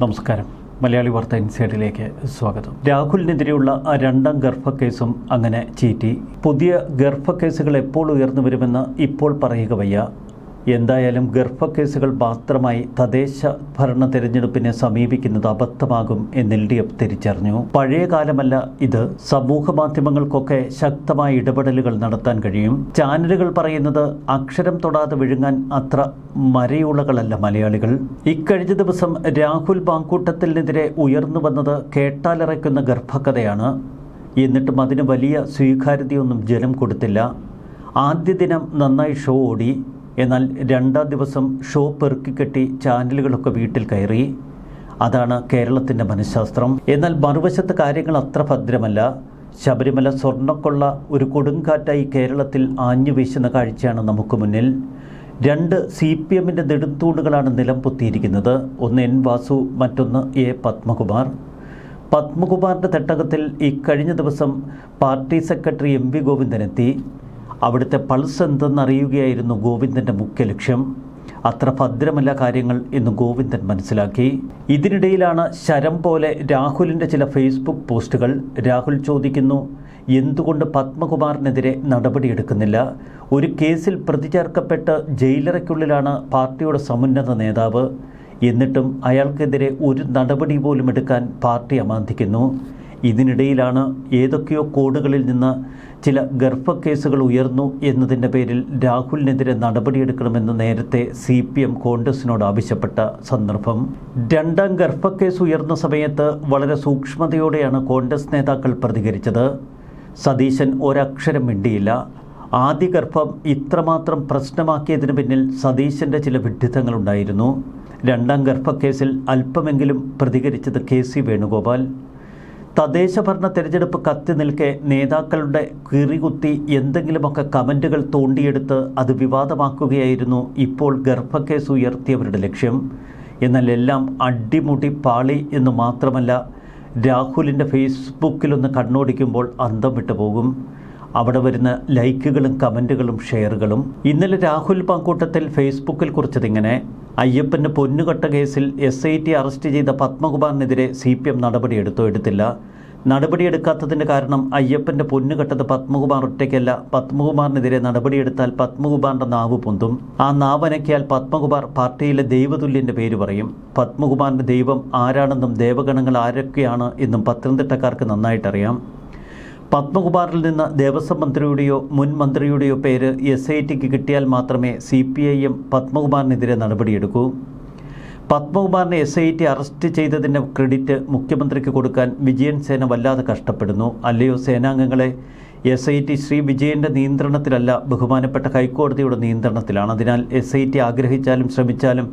നമസ്കാരം. മലയാളി വാർത്ത ഇൻസൈഡിലേക്ക് സ്വാഗതം. രാഹുലിനെതിരെയുള്ള രണ്ടാം ഗർഭ കേസും അങ്ങനെ ചീറ്റി. പുതിയ ഗർഭ കേസുകൾ എപ്പോൾ ഉയർന്നു വരുമെന്ന് ഇപ്പോൾ പറയുക വയ്യ. എന്തായാലും ഗർഭക്കേസുകൾ കേസുകൾ മാത്രമായി തദ്ദേശ ഭരണ തെരഞ്ഞെടുപ്പിനെ സമീപിക്കുന്നത് അബദ്ധമാകും എന്ന് എൽ ഡി എഫ് തിരിച്ചറിഞ്ഞു. പഴയ കാലമല്ല ഇത്. സമൂഹ മാധ്യമങ്ങൾക്കൊക്കെ ശക്തമായ ഇടപെടലുകൾ നടത്താൻ കഴിയും. ചാനലുകൾ പറയുന്നത് അക്ഷരം തൊടാതെ വിഴുങ്ങാൻ അത്ര മരയുളകളല്ല മലയാളികൾ. ഇക്കഴിഞ്ഞ ദിവസം രാഹുൽ ബാങ്കൂട്ടത്തിനെതിരെ ഉയർന്നു വന്നത് കേട്ടാലിറക്കുന്ന ഗർഭകഥയാണ്. എന്നിട്ടും അതിന് വലിയ സ്വീകാര്യതയൊന്നും ജനം കൊടുത്തില്ല. ആദ്യ ദിനം നന്നായി ഷോ ഓടി. എന്നാൽ രണ്ടാം ദിവസം ഷോ പെറുക്കിക്കെട്ടി ചാനലുകളൊക്കെ വീട്ടിൽ കയറി. അതാണ് കേരളത്തിന്റെ മനഃശാസ്ത്രം. എന്നാൽ മറുവശത്ത് കാര്യങ്ങൾ അത്ര ഭദ്രമല്ല. ശബരിമല സ്വർണക്കൊള്ള ഒരു കൊടുങ്കാറ്റായി കേരളത്തിൽ ആഞ്ഞു വീശുന്ന കാഴ്ചയാണ് നമുക്ക് മുന്നിൽ. രണ്ട് സി പി എമ്മിന്റെ നെടുത്തൂണുകളാണ് നിലം പൊത്തിയിരിക്കുന്നത്. ഒന്ന് എൻ വാസു മറ്റൊന്ന് എ പത്മകുമാർ. പത്മകുമാറിന്റെ തട്ടകത്തിൽ ഇക്കഴിഞ്ഞ കഴിഞ്ഞ ദിവസം party secretary M V Govindan എത്തി. അവിടുത്തെ പൾസ് എന്തെന്നറിയുകയായിരുന്നു ഗോവിന്ദന്റെ മുഖ്യ ലക്ഷ്യം. അത്ര ഭദ്രമല്ല കാര്യങ്ങൾ എന്ന് ഗോവിന്ദൻ മനസ്സിലാക്കി. ഇതിനിടയിലാണ് ശരം പോലെ രാഹുലിന്റെ ചില ഫേസ്ബുക്ക് പോസ്റ്റുകൾ. രാഹുൽ ചോദിക്കുന്നു എന്തുകൊണ്ട് പത്മകുമാറിനെതിരെ നടപടിയെടുക്കുന്നില്ല? ഒരു കേസിൽ പ്രതി ചേർക്കപ്പെട്ട് ജയിലറയ്ക്കുള്ളിലാണ് പാർട്ടിയുടെ സമുന്നത നേതാവ്. എന്നിട്ടും അയാൾക്കെതിരെ ഒരു നടപടി പോലും എടുക്കാൻ പാർട്ടി അമാന്തിക്കുന്നു. ഇതിനിടയിലാണ് ഏതൊക്കെയോ കോഡുകളിൽ നിന്ന് ചില ഗർഭ കേസുകൾ ഉയർന്നു എന്നതിന്റെ പേരിൽ രാഹുലിനെതിരെ നടപടിയെടുക്കണമെന്ന് നേരത്തെ സി പി എം കോൺഗ്രസിനോട് ആവശ്യപ്പെട്ട സന്ദർഭം. രണ്ടാം ഗർഭ കേസ് ഉയർന്ന സമയത്ത് വളരെ സൂക്ഷ്മതയോടെയാണ് കോൺഗ്രസ് നേതാക്കൾ പ്രതികരിച്ചത്. സതീശൻ ഒരക്ഷരം മിണ്ടിയില്ല. ആദ്യ ഗർഭം ഇത്രമാത്രം പ്രശ്നമാക്കിയതിന് പിന്നിൽ സതീശന്റെ ചില വിഡ്ഢിത്തങ്ങളുണ്ടായിരുന്നു രണ്ടാം ഗർഭക്കേസിൽ അല്പമെങ്കിലും പ്രതികരിച്ചത് കെ സി വേണുഗോപാൽ. തദ്ദേശഭരണ തെരഞ്ഞെടുപ്പ് കത്തി നിൽക്കെ നേതാക്കളുടെ കിറികുത്തി എന്തെങ്കിലുമൊക്കെ കമന്റുകൾ തോണ്ടിയെടുത്ത് അത് വിവാദമാക്കുകയായിരുന്നു ഇപ്പോൾ ഗർഭക്കേസ് ഉയർത്തിയവരുടെ ലക്ഷ്യം. എന്നാൽ എല്ലാം അടിമുടി പാളി എന്ന് മാത്രമല്ല രാഹുലിന്റെ ഫേസ്ബുക്കിലൊന്ന് കണ്ണോടിക്കുമ്പോൾ അന്തം വിട്ടു പോകും. അവിടെ വരുന്ന ലൈക്കുകളും കമന്റുകളും ഷെയറുകളും. ഇന്നലെ രാഹുൽ പങ്കൂട്ടത്തിൽ ഫേസ്ബുക്കിൽ കുറിച്ചതിങ്ങനെ അയ്യപ്പന്റെ പൊന്നുകെട്ട കേസിൽ എസ് ഐ ടി അറസ്റ്റ് ചെയ്ത പത്മകുമാറിനെതിരെ സി പി എം നടപടിയെടുത്തോ എടുത്തില്ല. നടപടിയെടുക്കാത്തതിന്റെ കാരണം അയ്യപ്പന്റെ പൊന്നുകെട്ടത് പത്മകുമാർ ഒറ്റയ്ക്കല്ല. പത്മകുമാറിനെതിരെ നടപടിയെടുത്താൽ പത്മകുമാറിന്റെ നാവ് പൊന്തും. ആ നാവനക്കിയാൽ പത്മകുമാർ പാർട്ടിയിലെ ദൈവതുല്യന്റെ പേര് പറയും. പത്മകുമാറിന്റെ ദൈവം ആരാണെന്നും ദേവഗണങ്ങൾ ആരൊക്കെയാണ് എന്നും പത്തനംതിട്ടക്കാർക്ക് നന്നായിട്ടറിയാം. പത്മകുമാറിൽ നിന്ന് ദേവസ്വം മന്ത്രിയുടെയോ മുൻ മന്ത്രിയുടെയോ പേര് എസ് ഐ ടിക്ക് കിട്ടിയാൽ മാത്രമേ സി പി ഐ എം പത്മകുമാറിനെതിരെ നടപടിയെടുക്കൂ. പത്മകുമാറിനെ എസ് ഐ ടി അറസ്റ്റ് ചെയ്തതിന്റെ ക്രെഡിറ്റ് മുഖ്യമന്ത്രിക്ക് കൊടുക്കാൻ വിജയൻ സേന വല്ലാതെ കഷ്ടപ്പെടുന്നു. അല്ലയോ സേനാംഗങ്ങളെ? എസ് ഐ ടി ശ്രീ വിജയന്റെ നിയന്ത്രണത്തിലല്ല ബഹുമാനപ്പെട്ട ഹൈക്കോടതിയുടെ നിയന്ത്രണത്തിലാണ്. അതിനാൽ എസ് ഐ ടി ആഗ്രഹിച്ചാലും ശ്രമിച്ചാലും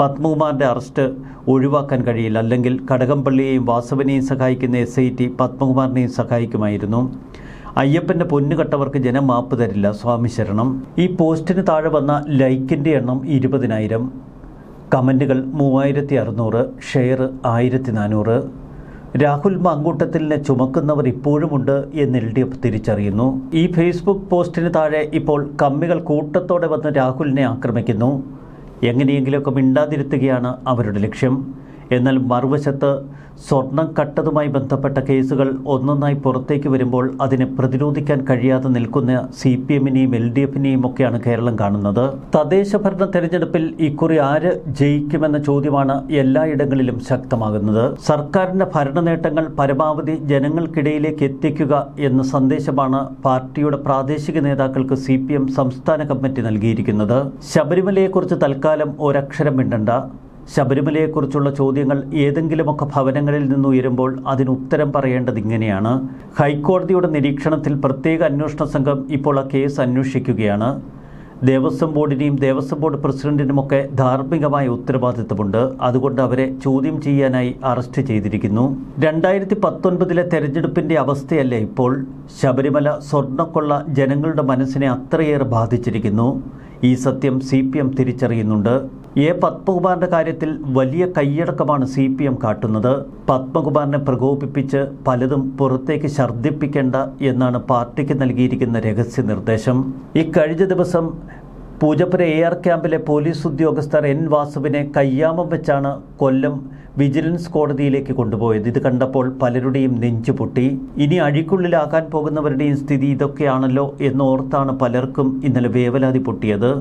പത്മകുമാറിന്റെ അറസ്റ്റ് ഒഴിവാക്കാൻ കഴിയില്ല. അല്ലെങ്കിൽ കടകംപള്ളിയെയും വാസവനെയും സഹായിക്കുന്ന എസ് ഐ ടി പത്മകുമാറിനെയും സഹായിക്കുമായിരുന്നു. അയ്യപ്പന്റെ പൊന്നുകെട്ടവർക്ക് ജനം മാപ്പ് തരില്ല. സ്വാമി ശരണം. ഈ പോസ്റ്റിന് താഴെ വന്ന ലൈക്കിന്റെ എണ്ണം ഇരുപതിനായിരം. കമന്റുകൾ മൂവായിരത്തി അറുന്നൂറ്. ഷെയർ ആയിരത്തി നാനൂറ്. രാഹുൽ മങ്കൂട്ടത്തിലിനെ ചുമക്കുന്നവർ ഇപ്പോഴുമുണ്ട് എന്ന് എൽ ഡി എഫ് തിരിച്ചറിയുന്നു. ഈ ഫേസ്ബുക്ക് പോസ്റ്റിന് താഴെ ഇപ്പോൾ കമ്മികൾ കൂട്ടത്തോടെ വന്ന് രാഹുലിനെ ആക്രമിക്കുന്നു. എങ്ങനെയെങ്കിലുമൊക്കെ മിണ്ടാതിരുത്തുകയാണ് അവരുടെ ലക്ഷ്യം. എന്നാൽ മറുവശത്ത് സ്വർണം കട്ടതുമായി ബന്ധപ്പെട്ട കേസുകൾ ഒന്നൊന്നായി പുറത്തേക്ക് വരുമ്പോൾ അതിനെ പ്രതിരോധിക്കാൻ കഴിയാതെ നിൽക്കുന്ന സി പി എമ്മിനെയും എൽ ഡി എഫിനെയും ഒക്കെയാണ് കേരളം കാണുന്നത്. തദ്ദേശ ഭരണ തെരഞ്ഞെടുപ്പിൽ ഇക്കുറി ആര് ജയിക്കുമെന്ന ചോദ്യമാണ് എല്ലായിടങ്ങളിലും ശക്തമാകുന്നത്. സർക്കാരിന്റെ ഭരണ നേട്ടങ്ങൾ പരമാവധി ജനങ്ങൾക്കിടയിലേക്ക് എത്തിക്കുക എന്ന സന്ദേശമാണ് പാർട്ടിയുടെ പ്രാദേശിക നേതാക്കൾക്ക് സി സംസ്ഥാന കമ്മിറ്റി നൽകിയിരിക്കുന്നത്. ശബരിമലയെക്കുറിച്ച് തൽക്കാലം ഒരക്ഷരം മിണ്ടണ്ട. ശബരിമലയെക്കുറിച്ചുള്ള ചോദ്യങ്ങൾ ഏതെങ്കിലുമൊക്കെ ഭവനങ്ങളിൽ നിന്ന് ഉയരുമ്പോൾ അതിന് ഉത്തരം പറയേണ്ടത് ഇങ്ങനെയാണ്. ഹൈക്കോടതിയുടെ നിരീക്ഷണത്തിൽ പ്രത്യേക അന്വേഷണ സംഘം ഇപ്പോൾ ആ കേസ് അന്വേഷിക്കുകയാണ്. ദേവസ്വം ബോർഡിനെയും ദേവസ്വം ബോർഡ് പ്രസിഡന്റിനുമൊക്കെ ധാർമ്മികമായ ഉത്തരവാദിത്തമുണ്ട്. അതുകൊണ്ട് അവരെ ചോദ്യം ചെയ്യാനായി അറസ്റ്റ് ചെയ്തിരിക്കുന്നു. രണ്ടായിരത്തി പത്തൊൻപതിലെ തെരഞ്ഞെടുപ്പിന്റെ അവസ്ഥയല്ല ഇപ്പോൾ? ശബരിമല സ്വർണക്കൊള്ള ജനങ്ങളുടെ മനസ്സിനെ അത്രയേറെ ബാധിച്ചിരിക്കുന്നു. ഈ സത്യം സി തിരിച്ചറിയുന്നുണ്ട്. എ പത്മകുമാറിന്റെ കാര്യത്തിൽ വലിയ കൈയടക്കമാണ് സി പി എം കാട്ടുന്നത്. പത്മകുമാറിനെ പ്രകോപിപ്പിച്ച് പലതും പുറത്തേക്ക് ഛർദ്ദിപ്പിക്കേണ്ട എന്നാണ് പാർട്ടിക്ക് നൽകിയിരിക്കുന്ന രഹസ്യ നിർദ്ദേശം ഇക്കഴിഞ്ഞ ദിവസം പൂജപ്പുര എ ആർ ക്യാമ്പിലെ പോലീസ് ഉദ്യോഗസ്ഥർ എൻ വാസുവിനെ കയ്യാമം വെച്ചാണ് കൊല്ലം വിജിലൻസ് കോടതിയിലേക്ക് കൊണ്ടുപോയത്. ഇത് കണ്ടപ്പോൾ പലരുടെയും നെഞ്ചു പൊട്ടി. ഇനി അഴിക്കുള്ളിലാക്കാൻ പോകുന്നവരുടെയും സ്ഥിതി ഇതൊക്കെയാണല്ലോ എന്നോർത്താണ് പലർക്കും ഇന്നലെ വേവലാതി പൊട്ടിയത്.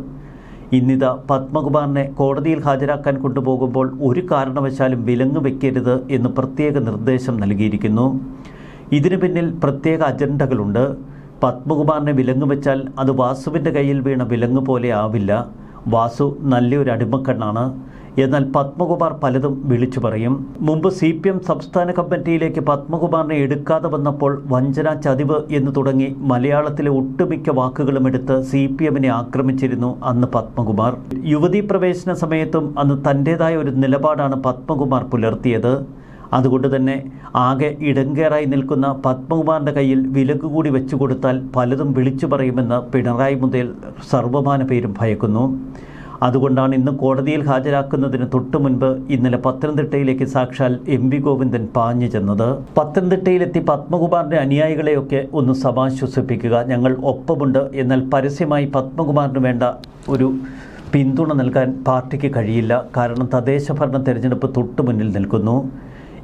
ഇന്നിത പത്മകുമാറിനെ കോടതിയിൽ ഹാജരാക്കാൻ കൊണ്ടുപോകുമ്പോൾ ഒരു കാരണവശാലും വിലങ്ങ് വെക്കരുത് എന്ന് പ്രത്യേക നിർദ്ദേശം നൽകിയിരിക്കുന്നു. ഇതിനു പിന്നിൽ പ്രത്യേക അജണ്ടകളുണ്ട്. പത്മകുമാറിനെ വിലങ്ങ് വെച്ചാൽ അത് വാസുവിന്റെ കയ്യിൽ വീണ വിലങ്ങ് പോലെ ആവില്ല. വാസു നല്ലൊരു അടിമക്കണ്ണാണ്. എന്നാൽ പത്മകുമാർ പലതും വിളിച്ചു പറയും. മുമ്പ് സി പി എം സംസ്ഥാന കമ്മിറ്റിയിലേക്ക് പത്മകുമാറിനെ എടുക്കാതെ വന്നപ്പോൾ വഞ്ചന ചതിവ് എന്ന് തുടങ്ങി മലയാളത്തിലെ ഒട്ടുമിക്ക വാക്കുകളും എടുത്ത് സി പി എമ്മിനെ ആക്രമിച്ചിരുന്നു അന്ന് പത്മകുമാർ. യുവതീ പ്രവേശന സമയത്തും അന്ന് തന്റേതായ ഒരു നിലപാടാണ് പത്മകുമാർ പുലർത്തിയത്. അതുകൊണ്ട് തന്നെ ആകെ ഇടങ്കേറായി നിൽക്കുന്ന പത്മകുമാറിന്റെ കയ്യിൽ വിലക്ക് കൂടി വെച്ചു കൊടുത്താൽ പലതും വിളിച്ചു പറയുമെന്ന് പിണറായി മുതൽ സർവമാന പേരും ഭയക്കുന്നു. അതുകൊണ്ടാണ് ഇന്ന് കോടതിയിൽ ഹാജരാക്കുന്നതിന് തൊട്ടു മുൻപ് ഇന്നലെ പത്തനംതിട്ടയിലേക്ക് സാക്ഷാൽ എം വി ഗോവിന്ദൻ പാഞ്ഞു ചെന്നത്. പത്തനംതിട്ടയിലെത്തി പത്മകുമാറിന്റെ അനുയായികളെയൊക്കെ ഒന്ന് സമാശ്വസിപ്പിക്കുക ഞങ്ങൾ ഒപ്പമുണ്ട്. എന്നാൽ പരസ്യമായി പത്മകുമാറിന് വേണ്ട ഒരു പിന്തുണ നൽകാൻ പാർട്ടിക്ക് കഴിയില്ല. കാരണം തദ്ദേശ ഭരണ തെരഞ്ഞെടുപ്പ് തൊട്ടു മുന്നിൽ നിൽക്കുന്നു.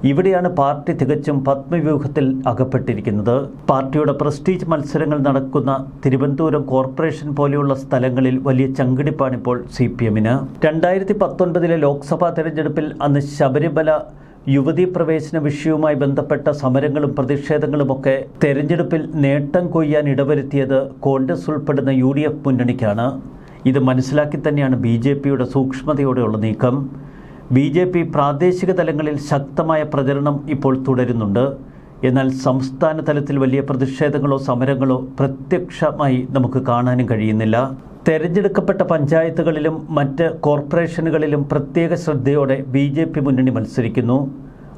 ഇവിടെയാണ് പാർട്ടി തികച്ചും പത്മവ്യൂഹത്തിൽ അകപ്പെട്ടിരിക്കുന്നത്. പാർട്ടിയുടെ പ്രസ്റ്റീജ് മത്സരങ്ങൾ നടക്കുന്ന തിരുവനന്തപുരം കോർപ്പറേഷൻ പോലെയുള്ള സ്ഥലങ്ങളിൽ വലിയ ചങ്കിടിപ്പാണിപ്പോൾ സി പി എമ്മിന്. രണ്ടായിരത്തി പത്തൊൻപതിലെ ലോക്സഭാ തെരഞ്ഞെടുപ്പിൽ അന്ന് ശബരിമല യുവതീ പ്രവേശന വിഷയവുമായി ബന്ധപ്പെട്ട സമരങ്ങളും പ്രതിഷേധങ്ങളുമൊക്കെ തെരഞ്ഞെടുപ്പിൽ നേട്ടം കൊയ്യാൻ ഇടവരുത്തിയത് കോൺഗ്രസ് ഉൾപ്പെടുന്ന യു മുന്നണിക്കാണ്. ഇത് മനസ്സിലാക്കി തന്നെയാണ് ബി സൂക്ഷ്മതയോടെയുള്ള നീക്കം. ബി ജെ പി പ്രാദേശിക തലങ്ങളിൽ ശക്തമായ പ്രചരണം ഇപ്പോൾ തുടരുന്നുണ്ട്. എന്നാൽ സംസ്ഥാന തലത്തിൽ വലിയ പ്രതിഷേധങ്ങളോ സമരങ്ങളോ പ്രത്യക്ഷമായി നമുക്ക് കാണാനും കഴിയുന്നില്ല. തെരഞ്ഞെടുക്കപ്പെട്ട പഞ്ചായത്തുകളിലും മറ്റ് കോർപ്പറേഷനുകളിലും പ്രത്യേക ശ്രദ്ധയോടെ ബി മുന്നണി മത്സരിക്കുന്നു.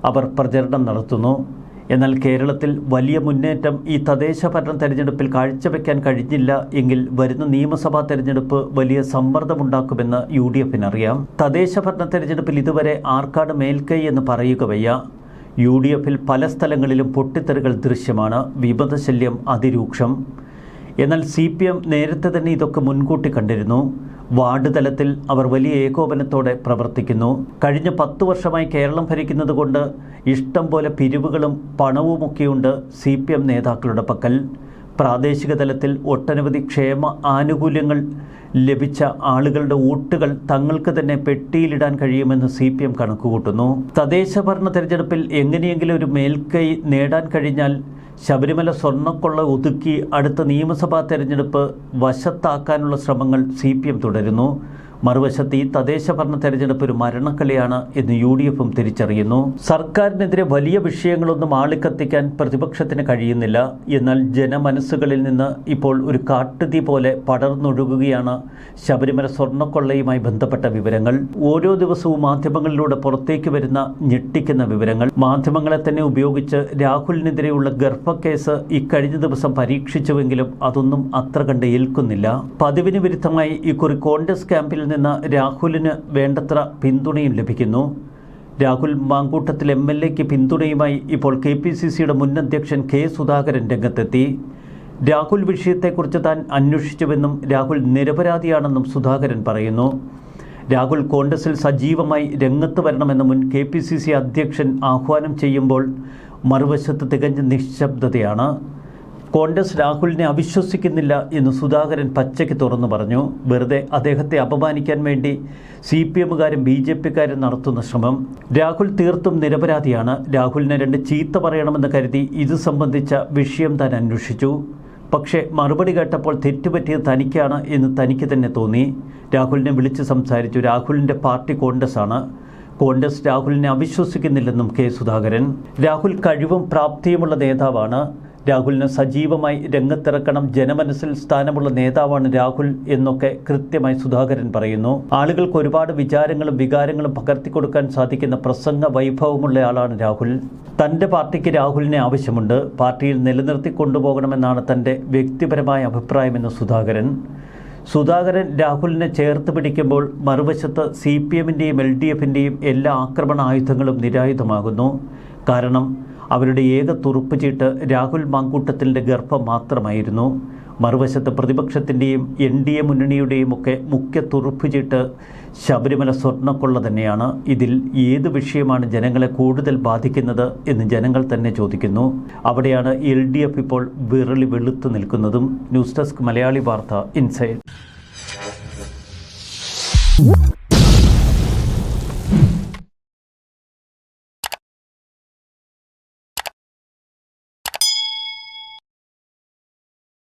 അവർ പ്രചരണം നടത്തുന്നു. എന്നാൽ കേരളത്തിൽ വലിയ മുന്നേറ്റം ഈ തദ്ദേശ ഭരണ തെരഞ്ഞെടുപ്പിൽ കാഴ്ചവെക്കാൻ കഴിഞ്ഞില്ല എങ്കിൽ വരുന്ന നിയമസഭാ തെരഞ്ഞെടുപ്പ് വലിയ സമ്മർദ്ദമുണ്ടാക്കുമെന്ന് യു ഡി എഫിനറിയാം തദ്ദേശ ഭരണ തെരഞ്ഞെടുപ്പിൽ ഇതുവരെ ആർക്കാട് മേൽക്കൈ എന്ന് പറയുക വയ്യ. യു ഡി എഫിൽ പല സ്ഥലങ്ങളിലും പൊട്ടിത്തെറികൾ ദൃശ്യമാണ്. വിപദശല്യം അതിരൂക്ഷം. എന്നാൽ സി പി എം നേരത്തെ തന്നെ ഇതൊക്കെ മുൻകൂട്ടി കണ്ടിരുന്നു. വാർഡ് തലത്തിൽ അവർ വലിയ ഏകോപനത്തോടെ പ്രവർത്തിക്കുന്നു. കഴിഞ്ഞ പത്തു വർഷമായി കേരളം ഭരിക്കുന്നതുകൊണ്ട് ഇഷ്ടം പോലെ പിരിവുകളും പണവുമൊക്കെയുണ്ട് സി പി എം നേതാക്കളുടെ പക്കൽ. പ്രാദേശിക തലത്തിൽ ഒട്ടനവധി ക്ഷേമ ആനുകൂല്യങ്ങൾ ലഭിച്ച ആളുകളുടെ വോട്ടുകൾ തങ്ങൾക്ക് തന്നെ പെട്ടിയിലിടാൻ കഴിയുമെന്ന് സി പി എം കണക്കുകൂട്ടുന്നു. തദ്ദേശ ഭരണ തെരഞ്ഞെടുപ്പിൽ എങ്ങനെയെങ്കിലും ഒരു മേൽക്കൈ നേടാൻ കഴിഞ്ഞാൽ ശബരിമല സ്വർണക്കൊള്ള ഒതുക്കി അടുത്ത നിയമസഭാ തെരഞ്ഞെടുപ്പ് വശത്താക്കാനുള്ള ശ്രമങ്ങൾ സി തുടരുന്നു. മറുവശത്ത് ഈ തദ്ദേശ ഭരണ തെരഞ്ഞെടുപ്പ് ഒരു മരണക്കളിയാണ് എന്ന് യു ഡി എഫും തിരിച്ചറിയുന്നു. സർക്കാരിനെതിരെ വലിയ വിഷയങ്ങളൊന്നും ആളിക്കത്തിക്കാൻ പ്രതിപക്ഷത്തിന് കഴിയുന്നില്ല. എന്നാൽ ജനമനസ്സുകളിൽ നിന്ന് ഇപ്പോൾ ഒരു കാട്ടുതീ പോലെ പടർന്നൊഴുകുകയാണ് ശബരിമല സ്വർണക്കൊള്ളയുമായി ബന്ധപ്പെട്ട വിവരങ്ങൾ. ഓരോ ദിവസവും മാധ്യമങ്ങളിലൂടെ പുറത്തേക്ക് വരുന്ന ഞെട്ടിക്കുന്ന വിവരങ്ങൾ. മാധ്യമങ്ങളെ തന്നെ ഉപയോഗിച്ച് രാഹുലിനെതിരെയുള്ള ഗർഭക്കേസ് ഇക്കഴിഞ്ഞ ദിവസം പരീക്ഷിച്ചുവെങ്കിലും അതൊന്നും അത്ര കണ്ട് ഏൽക്കുന്നില്ല. പതിവിന് വിരുദ്ധമായി ഇക്കുറി കോൺഗ്രസ് ക്യാമ്പിൽ നിന്ന് രാഹുലിന് വേണ്ടത്ര പിന്തുണയും ലഭിക്കുന്നു. രാഹുൽ മാങ്കൂട്ടത്തിൽ എം എൽ എക്ക് പിന്തുണയുമായി ഇപ്പോൾ കെ പി സി സിയുടെ മുൻ അധ്യക്ഷൻ കെ സുധാകരൻ രംഗത്തെത്തി. രാഹുൽ വിഷയത്തെക്കുറിച്ച് താൻ അന്വേഷിച്ചുവെന്നും രാഹുൽ നിരപരാധിയാണെന്നും സുധാകരൻ പറയുന്നു. രാഹുൽ കോൺഗ്രസിൽ സജീവമായി രംഗത്ത് വരണമെന്ന് മുൻ കെ പി സി സി അധ്യക്ഷൻ ആഹ്വാനം ചെയ്യുമ്പോൾ മറുവശത്ത് തികഞ്ഞ നിശബ്ദതയാണ്. കോൺഗ്രസ് രാഹുലിനെ അവിശ്വസിക്കുന്നില്ല എന്ന് സുധാകരൻ പച്ചയ്ക്ക് തുറന്നു പറഞ്ഞു. വെറുതെ അദ്ദേഹത്തെ അപമാനിക്കാൻ വേണ്ടി സി പി എമ്മുകാരും ബി ജെ പിക്കാരും നടത്തുന്ന ശ്രമം രാഹുൽ തീർത്തും നിരപരാധിയാണ്. രാഹുലിനെ രണ്ട് ചീത്ത പറയണമെന്ന് കരുതി ഇത് സംബന്ധിച്ച വിഷയം താൻ അന്വേഷിച്ചു. പക്ഷേ മറുപടി കേട്ടപ്പോൾ തെറ്റുപറ്റിയത് തനിക്കാണ് എന്ന് തനിക്ക് തന്നെ തോന്നി. രാഹുലിനെ വിളിച്ച് സംസാരിച്ചു. രാഹുലിന്റെ പാർട്ടി കോൺഗ്രസ് ആണ് കോൺഗ്രസ് രാഹുലിനെ അവിശ്വസിക്കുന്നില്ലെന്നും കെ സുധാകരൻ. രാഹുൽ കഴിവും പ്രാപ്തിയുമുള്ള നേതാവാണ്. രാഹുലിന് സജീവമായി രംഗത്തിറക്കണം ജനമനസ്സിൽ സ്ഥാനമുള്ള നേതാവാണ് രാഹുൽ എന്നൊക്കെ കൃത്യമായി സുധാകരൻ പറയുന്നു. ആളുകൾക്ക് ഒരുപാട് വിചാരങ്ങളും വികാരങ്ങളും പകർത്തിക്കൊടുക്കാൻ സാധിക്കുന്ന പ്രസംഗ വൈഭവമുള്ള ആളാണ് രാഹുൽ. തന്റെ പാർട്ടിക്ക് രാഹുലിനെ ആവശ്യമുണ്ട്. പാർട്ടിയിൽ നിലനിർത്തി കൊണ്ടുപോകണമെന്നാണ് തന്റെ വ്യക്തിപരമായ അഭിപ്രായമെന്ന് സുധാകരൻ. സുധാകരൻ രാഹുലിനെ ചേർത്ത് പിടിക്കുമ്പോൾ മറുവശത്ത് സി പി എമ്മിന്റെയും എൽ ഡി എഫിന്റെയും എല്ലാ ആക്രമണ ആയുധങ്ങളും നിരായുധമാകുന്നു. കാരണം അവരുടെ ഏക തുറുപ്പ് ചീട്ട് രാഹുൽ മാങ്കൂട്ടത്തിന്റെ ഗർഭം മാത്രമായിരുന്നു. മറുവശത്ത് പ്രതിപക്ഷത്തിന്റെയും എൻ ഡി എ മുന്നണിയുടെയും ഒക്കെ മുഖ്യ തുറുപ്പുചീട്ട് ശബരിമല സ്വർണക്കൊള്ള തന്നെയാണ്. ഇതിൽ ഏത് വിഷയമാണ് ജനങ്ങളെ കൂടുതൽ ബാധിക്കുന്നത് എന്ന് ജനങ്ങൾ തന്നെ ചോദിക്കുന്നു. അവിടെയാണ് എൽ ഡി എഫ് ഇപ്പോൾ വിറളി വെളുത്തു നിൽക്കുന്നതും. ന്യൂസ് ഡെസ്ക് മലയാളി വാർത്ത ഇൻസൈഡ്.